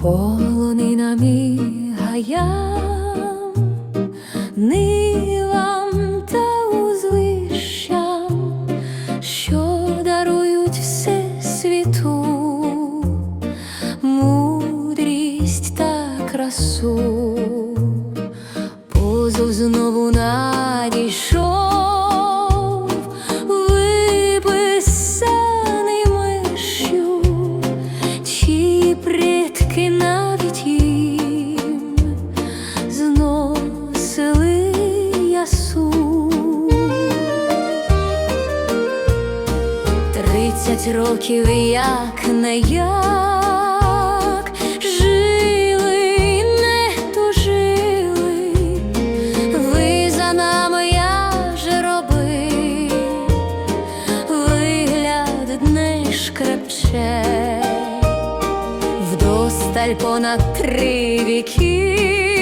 полонина мігаям, нивам та узвищам, що дарують все світу, мудрість та красу, позов знову надійшов. Тридцять років як не як жили, не тужили, ви за нами я ж робив, вигляд не шкрепче, вдосталь понад три віки.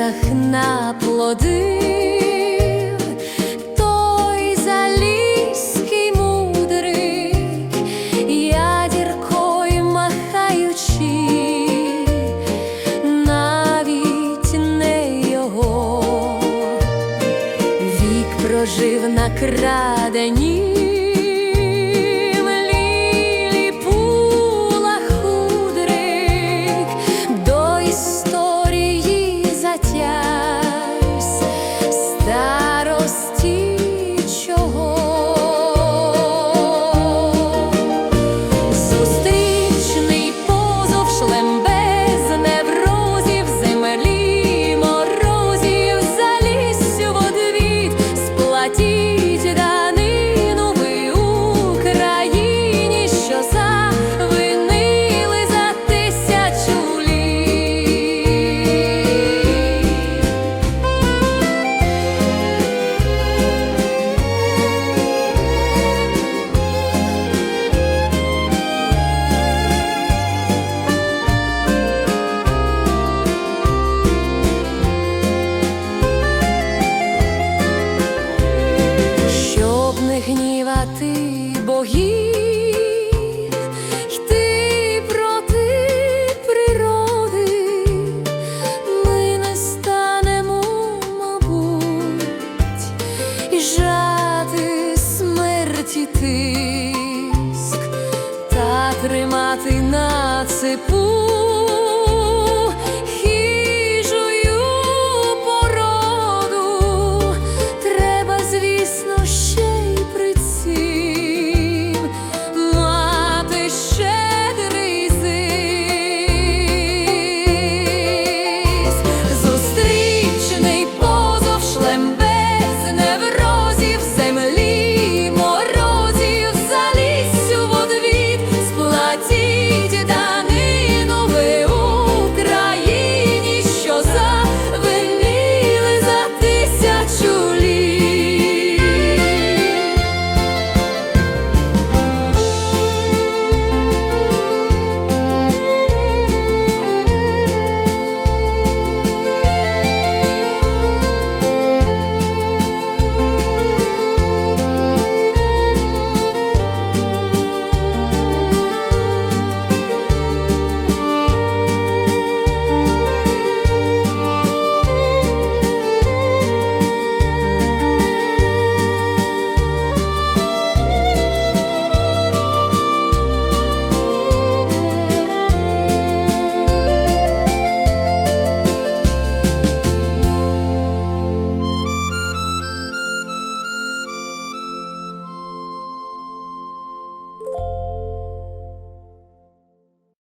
В валізах наплодив той залізький мудрик, ядіркою махаючи, навіть не його вік прожив на крадені. déjà